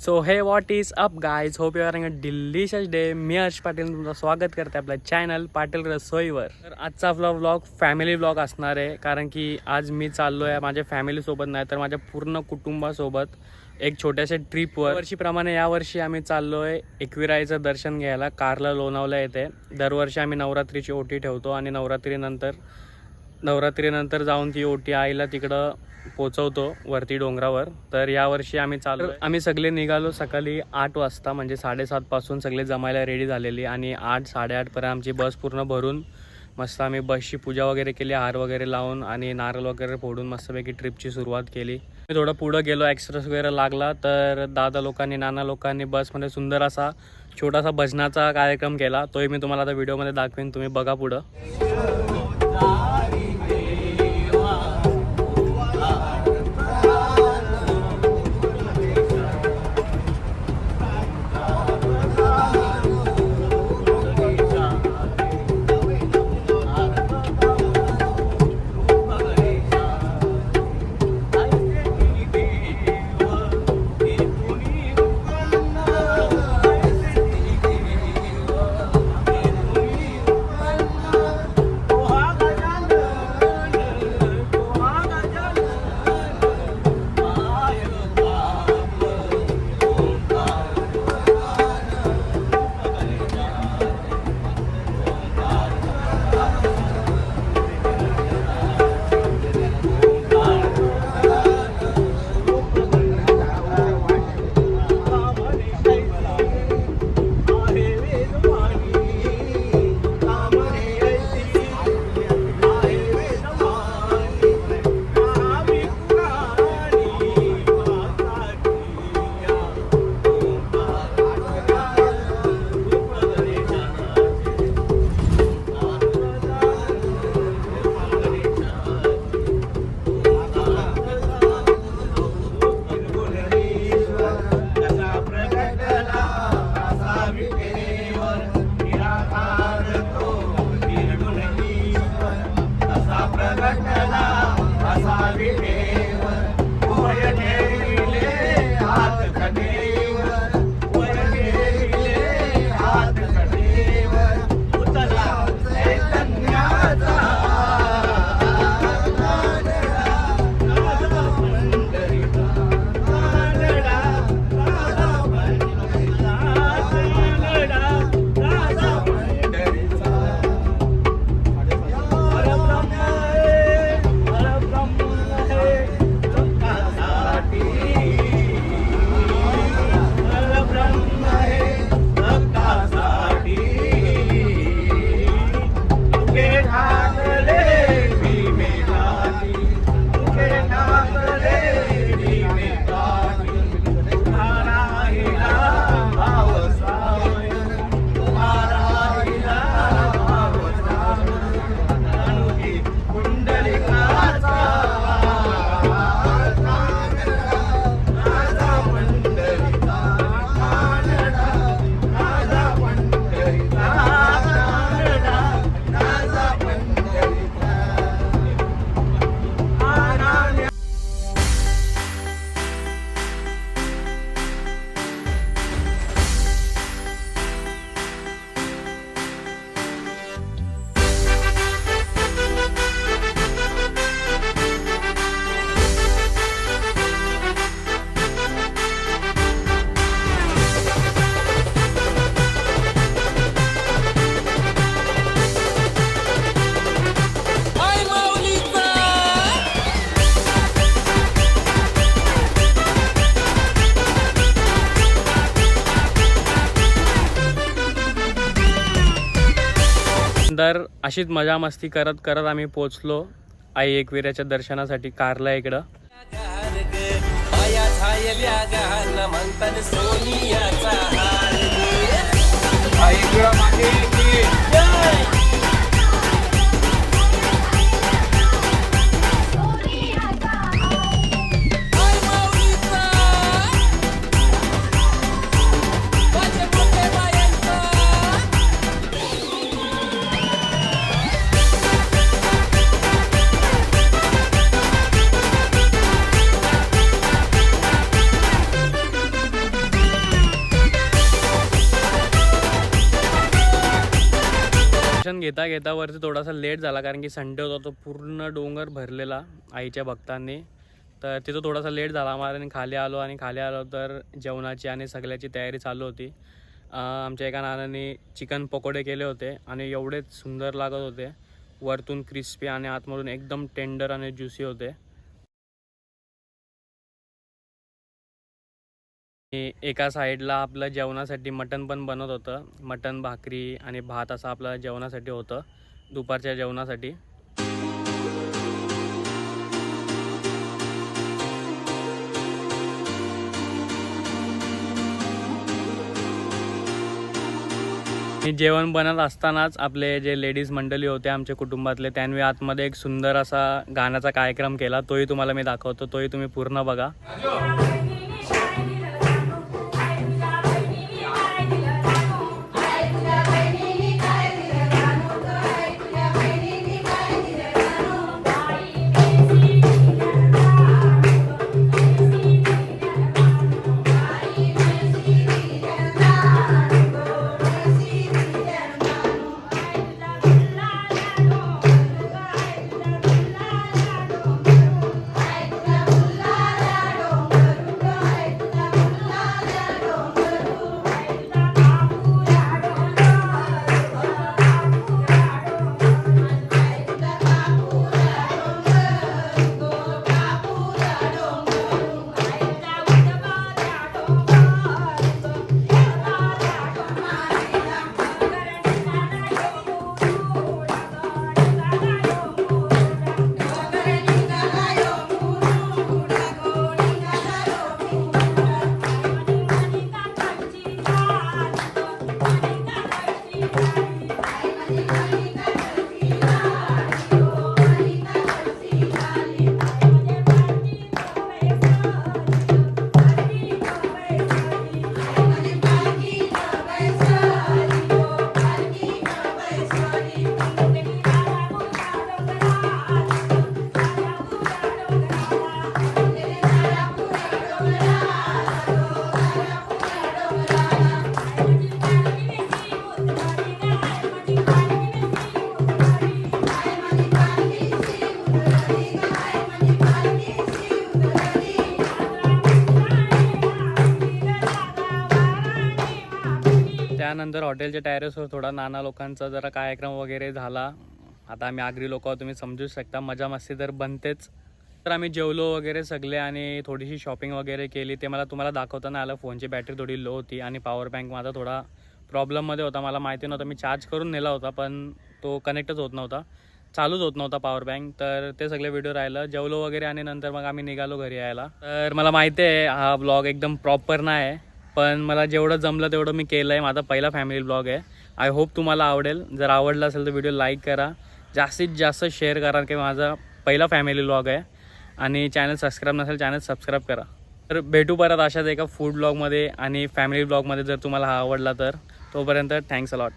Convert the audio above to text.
So hey what is up guys hope you are a delicious day मी हर्ष पाटील तुमचं स्वागत करते आपल्या चॅनल पाटील रसोईवर तर आजचा आपला व्लॉग फॅमिली व्लॉग असणार आहे कारण की आज मी चाललो आहे माझ्या फॅमिलीसोबत नाही तर माझ्या पूर्ण कुटुंबासोबत एक छोट्याशा ट्रिपवर वर्षीप्रमाणे यावर्षी आम्ही चाललो आहे एकविराईचं दर्शन घ्यायला कारला लोणावला येते दरवर्षी आम्ही नवरात्रीची ओटी ठेवतो आणि नवरात्रीनंतर नवरात्रीनंतर जाऊन ती ओटी आईला तिकडं पोचवतो वरती डोंगरावर. तर यावर्षी आम्ही चालू आम्ही सगळे निघालो सकाळी आठ वाजता म्हणजे साडेसात पासून सगळे जमायला रेडी झालेली आणि आठ साडेआठपर्यंत आमची बस पूर्ण भरून मस्त आम्ही बसची पूजा वगैरे केली हार वगैरे लावून आणि नारळ वगैरे फोडून मस्तपैकी ट्रिपची सुरुवात केली. मी थोडं पुढं गेलो एक्सप्रेस वगैरे लागला तर दादा लोकांनी नाना लोकांनी बसमध्ये सुंदर असा छोटासा भजनाचा कार्यक्रम केला. तोही मी तुम्हाला आता व्हिडिओमध्ये दाखवेन तुम्ही बघा पुढं. तर अशीच मजा मस्ती करत करत आम्ही पोचलो. आई एकविऱ्याच्या दर्शनासाठी कारला इकडं. सोनियाचा घेता घेता वरती थोडासा लेट झाला कारण की संडे होता तो पूर्ण डोंगर भरलेला आईच्या भक्तांनी. तर तिथं थोडासा लेट झाला आम्हाला आणि खाली आलो आणि खाली आलो तर जेवणाची आणि सगळ्याची तयारी चालू होती. आमच्या एका नानाने चिकन पकोडे केले होते आणि एवढेच सुंदर लागत होते. वरतून क्रिस्पी आणि आतमधून एकदम टेंडर आणि ज्युसी होते. एका साईडला आपलं जेवणासाठी मटण पण बनत होतं. मटण भाकरी आणि भात असं आपलं जेवणासाठी होतं. दुपारच्या जेवणासाठी. जेवण बनत असतानाच आपले जे लेडीज मंडळी होते आमच्या कुटुंबातले त्यांनी आतमध्ये एक सुंदर असा गाण्याचा कार्यक्रम केला. तोही तुम्हाला मी दाखवतो. तोही तुम्ही पूर्ण बघा. त्यानंतर हॉटेलच्या टॅरेसवर थोडा नाना लोकांचा जरा कार्यक्रम वगैरे झाला. आता आम्ही आगरी लोक तुम्ही समजू शकता. मजा मस्ती तर बनतेच. तर आम्ही जेवलो वगैरे सगळे आणि थोडीशी शॉपिंग वगैरे केली. ते मला तुम्हाला दाखवता नाही आलं फोनची बॅटरी थोडी लो होती आणि पॉवर बँक माझा थोडा प्रॉब्लेममध्ये होता. मला माहिती नव्हतं मी चार्ज करून नेला होता पण तो कनेक्टच होत नव्हता. चालूच होत नव्हता पॉवर बँक तर ते सगळे व्हिडिओ राहिलं. जेवलो वगैरे आणि नंतर मग आम्ही निघालो घरी यायला. तर मला माहिती आहे हा ब्लॉग एकदम प्रॉपर नाही आहे. पण मला जेवढं जमलं तेवढं मी केलं आहे माझा पहिला फॅमिली ब्लॉग आहे. आय होप तुम्हाला आवडेल. जर आवडला असेल तर व्हिडिओ लाईक करा. जास्तीत जास्त शेअर करा की माझा पहिला फॅमिली ब्लॉग आहे. आणि चॅनल सबस्क्राईब नसेल चॅनल सबस्क्राईब करा. तर भेटू परत अशाच एका फूड ब्लॉगमध्ये आणि फॅमिली ब्लॉगमध्ये जर तुम्हाला हा आवडला तर. तोपर्यंत थँक्स अलॉट